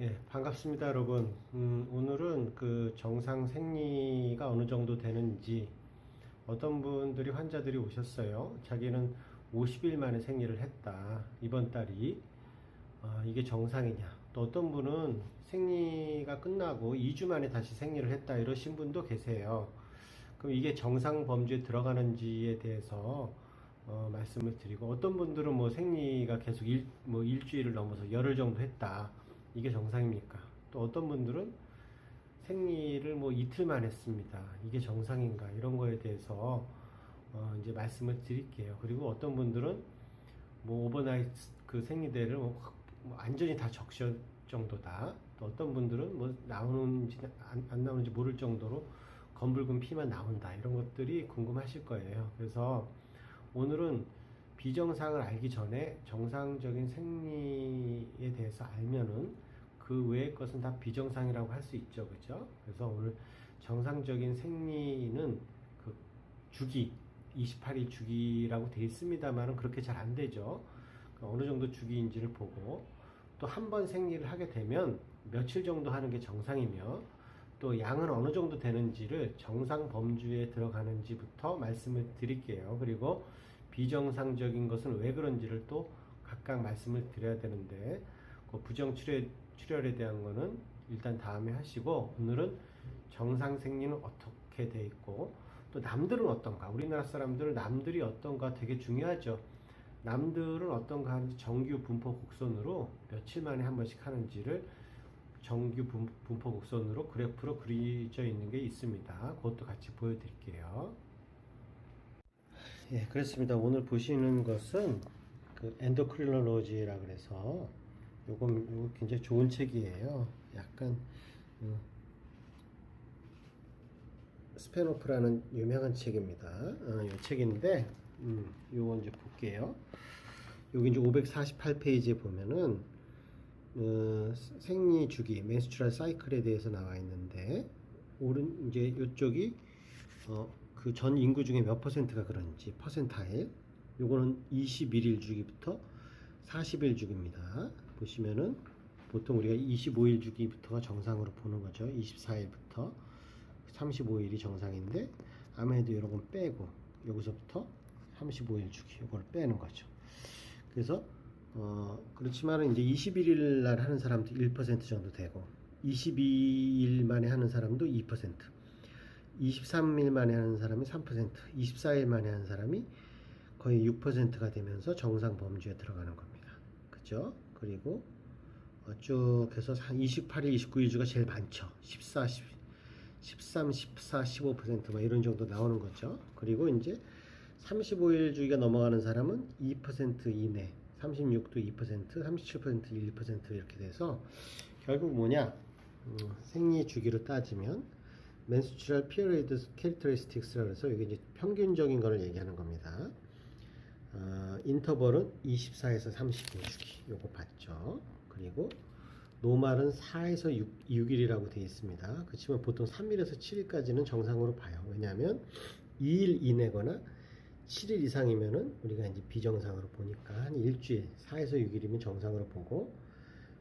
예, 반갑습니다, 여러분. 음, 오늘은 그 정상 생리가 어느 정도 되는지 어떤 분들이 환자들이 오셨어요. 자기는 50일 만에 생리를 했다. 이번 달이 아, 이게 정상이냐? 또 어떤 분은 생리가 끝나고 2주 만에 다시 생리를 했다 이러신 분도 계세요. 그럼 이게 정상 범주에 들어가는지에 대해서 어, 말씀을 드리고 어떤 분들은 뭐 생리가 계속 일, 뭐 일주일을 넘어서 열흘 정도 했다. 이게 정상입니까? 또 어떤 분들은 생리를 뭐 이틀만 했습니다. 이게 정상인가? 이런 거에 대해서 어, 이제 말씀을 드릴게요. 그리고 어떤 분들은 뭐 오버나이트 그 생리대를 뭐, 확- 뭐 완전히 다 적셔 정도다. 또 어떤 분들은 뭐 나오는지 안, 안 나오는지 모를 정도로 검붉은 피만 나온다. 이런 것들이 궁금하실 거예요. 그래서 오늘은 비정상을 알기 전에 정상적인 생리에 대해서 알면은 그 외의 것은 다 비정상이라고 할 수 있죠. 그죠? 그래서 오늘 정상적인 생리는 그 주기, 28일 주기라고 돼 있습니다만은 그렇게 잘 안 되죠. 그 어느 정도 주기인지를 보고 또 한 번 생리를 하게 되면 며칠 정도 하는 게 정상이며 또 양은 어느 정도 되는지를 정상 범주에 들어가는지부터 말씀을 드릴게요. 그리고 비정상적인 것은 왜 그런지를 또 각각 말씀을 드려야 되는데 그 부정 출혈, 출혈에 대한 거는 일단 다음에 하시고 오늘은 정상 생리는 어떻게 돼 있고 또 남들은 어떤가 우리나라 사람들은 남들이 어떤가 되게 중요하죠. 남들은 어떤가 하는지 정규 분포 곡선으로 며칠 만에 한 번씩 하는지를 정규 분, 분포 곡선으로 그래프로 그려져 있는 게 있습니다. 그것도 같이 보여드릴게요. 예, 그렇습니다. 오늘 보시는 것은 그 엔도크리놀로지라 그래서 요건 요거 굉장히 좋은 책이에요. 약간 음, 스페노프라는 유명한 책입니다. 어, 이 책인데 음, 요거 이제 볼게요. 여기 이제 548페이지에 보면은 어, 생리 주기, menstrual cycle에 대해서 나와 있는데 오른 이제 이쪽이 어, 그 전 인구 중에 몇 퍼센트가 그런지 퍼센타일 요거는 21일 주기부터 40일 주기입니다. 보시면은 보통 우리가 25일 주기부터가 정상으로 보는 거죠. 24일부터 35일이 정상인데 아무래도 이런 건 빼고 여기서부터 35일 주기 이걸 빼는 거죠. 그래서 어 그렇지만은 이제 21일 날 하는 사람도 1% 정도 되고 22일 만에 하는 사람도 2% 23일 만에 하는 사람이 3% 24일 만에 하는 사람이 거의 6%가 되면서 정상 범주에 들어가는 겁니다. 그죠? 그리고 어, 쭉 해서 한 28일, 29일 주가 제일 많죠. 14, 10, 13, 14, 15%뭐 이런 정도 나오는 거죠. 그리고 이제 35일 주기가 넘어가는 사람은 2% 이내, 36도 2%, 37% 1% 이렇게 돼서 결국 뭐냐? 음, 생리 주기로 따지면 menstrual period characteristics라고 해서 이게 이제 평균적인 거를 얘기하는 겁니다. 어, 인터벌은 24에서 35 주기 요거 봤죠. 그리고 노말은 4에서 6, 6일이라고 되어 있습니다. 그렇지만 보통 3일에서 7일까지는 정상으로 봐요. 왜냐하면 2일 이내거나 7일 이상이면은 우리가 이제 비정상으로 보니까 한 일주일 4에서 6일이면 정상으로 보고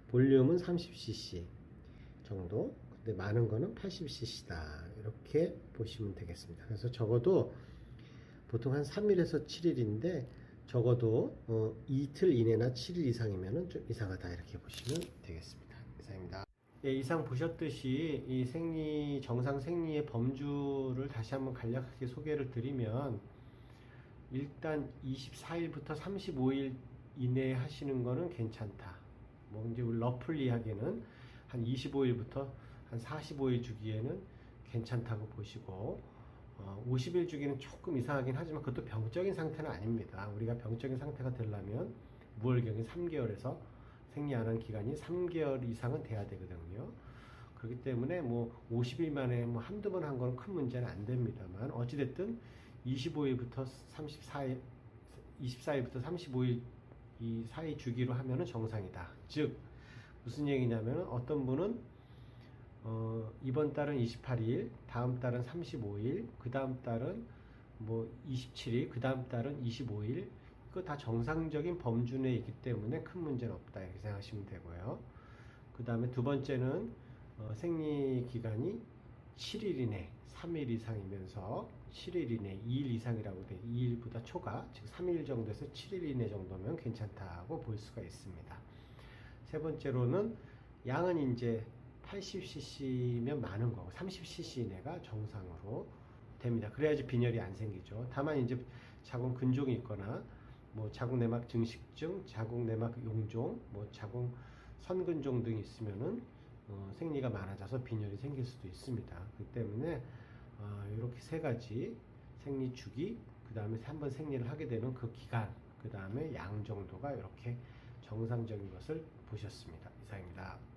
볼륨은 30cc 정도 근데 많은 거는 80cc다 이렇게 보시면 되겠습니다. 그래서 적어도 보통 한 3일에서 7일인데 적어도 어, 이틀 이내나 7일 이상이면은 좀 이상하다 이렇게 보시면 되겠습니다. 이상입니다. 예, 이상 보셨듯이 이 생리 정상 생리의 범주를 다시 한번 간략하게 소개를 드리면 일단 24일부터 35일 이내에 하시는 거는 괜찮다. 뭐 이제 러플리하게는 한 25일부터 한 45일 주기에는 괜찮다고 보시고 어, 50일 주기는 조금 이상하긴 하지만 그것도 병적인 상태는 아닙니다. 우리가 병적인 상태가 되려면 무월경이 3개월에서 생리 안한 기간이 3개월 이상은 돼야 되거든요. 그렇기 때문에 뭐 50일 만에 뭐 한두 번 한 거는 큰 문제는 안 됩니다만 어찌됐든 25일부터 34일 24일부터 35일 이 사이 주기로 하면은 정상이다. 즉 무슨 얘기냐면 어떤 분은 어, 이번 달은 28일, 다음 달은 35일, 그 다음 달은 뭐 27일, 그 다음 달은 25일. 그거 다 정상적인 범주 내에 있기 때문에 큰 문제는 없다. 이렇게 생각하시면 되고요. 그 다음에 두 번째는 어, 생리 기간이 7일 이내, 3일 이상이면서 7일 이내, 2일 이상이라고 돼. 2일보다 초과, 즉 3일 정도에서 7일 이내 정도면 괜찮다고 볼 수가 있습니다. 세 번째로는 양은 이제 80cc면 많은 거고 30cc 이내가 정상으로 됩니다. 그래야지 빈혈이 안 생기죠. 다만 이제 자궁 근종이 있거나 뭐 자궁 내막 증식증, 자궁 내막 용종, 뭐 자궁 선근종 등이 있으면은 어, 생리가 많아져서 빈혈이 생길 수도 있습니다. 그렇기 때문에 어, 이렇게 세 가지 생리 주기, 그 다음에 한 번 생리를 하게 되는 그 기간, 그 다음에 양 정도가 이렇게 정상적인 것을 보셨습니다. 이상입니다.